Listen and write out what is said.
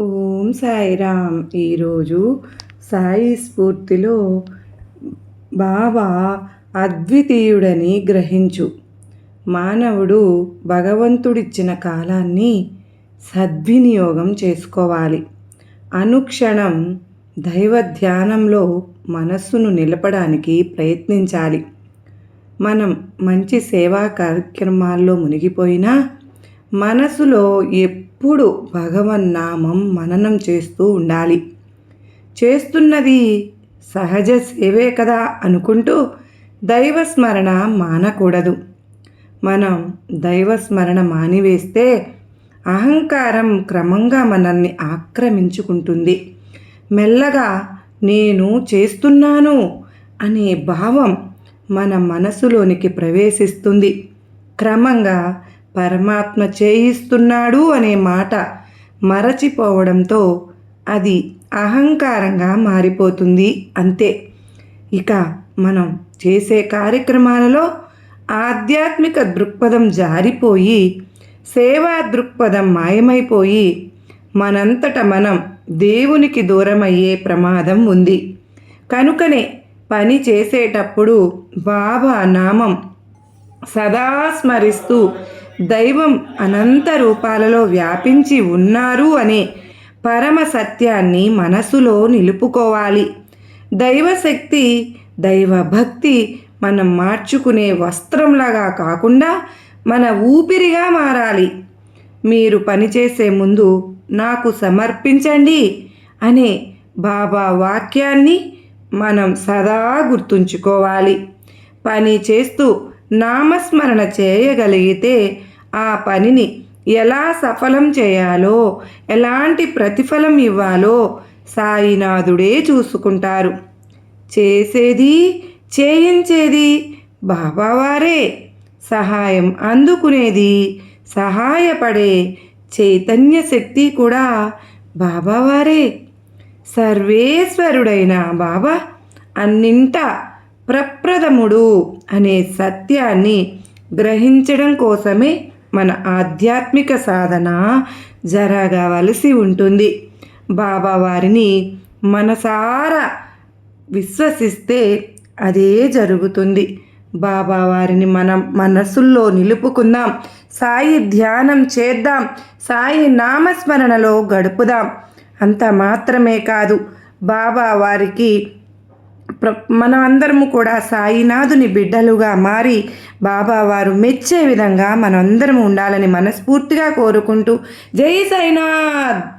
ఓం సాయిరామ్. ఈరోజు సాయి స్ఫూర్తిలో బాబా అద్వితీయుడని గ్రహించు. మానవుడు భగవంతుడిచ్చిన కాలాన్ని సద్వినియోగం చేసుకోవాలి. అనుక్షణం దైవ ధ్యానంలో మనస్సును నిలపడానికి ప్రయత్నించాలి. మనం మంచి సేవా కార్యక్రమాల్లో మునిగిపోయినా మనసులో ఎప్పుడు భగవన్నామం మననం చేస్తూ ఉండాలి. చేస్తున్నది సహజ సేవే కదా అనుకుంటూ దైవస్మరణ మానకూడదు. మనం దైవస్మరణ మానివేస్తే అహంకారం క్రమంగా మనల్ని ఆక్రమించుకుంటుంది. మెల్లగా నేను చేస్తున్నాను అనే భావం మన మనసులోనికి ప్రవేశిస్తుంది. క్రమంగా పరమాత్మ చేయిస్తున్నాడు అనే మాట మరచిపోవడంతో అది అహంకారంగా మారిపోతుంది అంతే. ఇక మనం చేసే కార్యక్రమాలలో ఆధ్యాత్మిక దృక్పథం జారిపోయి సేవా దృక్పథం మాయమైపోయి మనంతట మనం దేవునికి దూరమయ్యే ప్రమాదం ఉంది. కనుకనే పని చేసేటప్పుడు బాబా నామం సదా స్మరిస్తూ దైవం అనంత రూపాలలో వ్యాపించి ఉన్నారు అనే పరమ సత్యాన్ని మనసులో నిలుపుకోవాలి. దైవశక్తి దైవభక్తి మనం మార్చుకునే వస్త్రంలాగా కాకుండా మన ఊపిరిగా మారాలి. మీరు పనిచేసే ముందు నాకు సమర్పించండి అనే బాబా వాక్యాన్ని మనం సదా గుర్తుంచుకోవాలి. పని చేస్తూ నామస్మరణ చేయగలిగితే ఆ పనిని ఎలా సఫలం చేయాలో ఎలాంటి ప్రతిఫలం ఇవ్వాలో సాయినాథుడే చూసుకుంటారు. చేసేది చేయించేది బాబావారే. సహాయం అందుకునేది సహాయపడే చైతన్య శక్తి కూడా బాబావారే. సర్వేశ్వరుడైన బాబా అన్నింట ప్రప్రథముడు అనే సత్యాన్ని గ్రహించడం కోసమే మన ఆధ్యాత్మిక సాధన జరగవలసి ఉంటుంది. బాబా వారిని మనసారా విశ్వసిస్తే అదే జరుగుతుంది. బాబా వారిని మనం మనసుల్లో నిలుపుకుందాం. సాయి ధ్యానం చేద్దాం. సాయి నామస్మరణలో గడుపుదాం. అంత మాత్రమే కాదు. బాబా వారికి మనమందరము కూడా సాయినాథుని బిడ్డలుగా మారి బాబా వారు మెచ్చే విధంగా మనమందరము ఉండాలని మనస్ఫూర్తిగా కోరుకుంటూ జై సాయినాథ్!